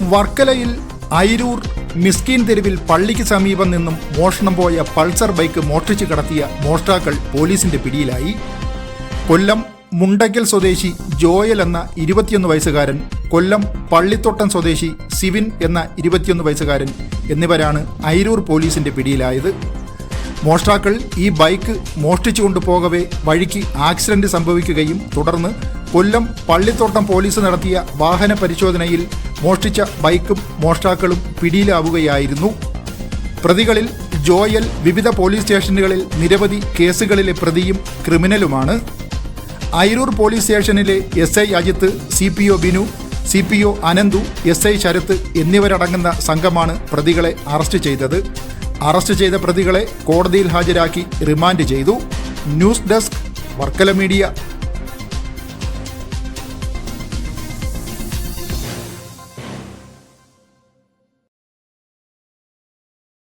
വർക്കലയിൽ അയിരൂർ മിസ്കീൻ തെരുവിൽ പള്ളിക്ക് സമീപം നിന്നും മോഷണം പോയ പൾസർ ബൈക്ക് മോഷ്ടിച്ചു കടത്തിയ മോഷ്ടാക്കൾ പോലീസിന്റെ പിടിയിലായി. കൊല്ലം മുണ്ടയ്ക്കൽ സ്വദേശി ജോയൽ എന്ന ഇരുപത്തിയൊന്ന് വയസ്സുകാരൻ കൊല്ലം പള്ളിത്തോട്ടം സ്വദേശി സിവിൻ എന്ന ഇരുപത്തിയൊന്ന് വയസ്സുകാരൻ എന്നിവരാണ് അയിരൂർ പോലീസിന്റെ പിടിയിലായത്. മോഷ്ടാക്കൾ ഈ ബൈക്ക് മോഷ്ടിച്ചു പോകവേ വഴിക്ക് ആക്സിഡന്റ് സംഭവിക്കുകയും തുടർന്ന് കൊല്ലം പള്ളിത്തോട്ടം പോലീസ് നടത്തിയ വാഹന പരിശോധനയിൽ മോഷ്ടിച്ച ബൈക്കും മോഷ്ടാക്കളും പിടിയിലാവുകയായിരുന്നു. പ്രതികളിൽ ജോയൽ വിവിധ പോലീസ് സ്റ്റേഷനുകളിൽ നിരവധി കേസുകളിലെ പ്രതിയും ക്രിമിനലുമാണ്. അയിരൂർ പോലീസ് സ്റ്റേഷനിലെ S I Ajith C P O Binu C P O Ananthu S I Sarath എന്നിവരടങ്ങുന്ന സംഘമാണ് പ്രതികളെ അറസ്റ്റ് ചെയ്തത്. അറസ്റ്റ് ചെയ്ത പ്രതികളെ കോടതിയിൽ ഹാജരാക്കി റിമാൻഡ് ചെയ്തു. News desk Varkala media.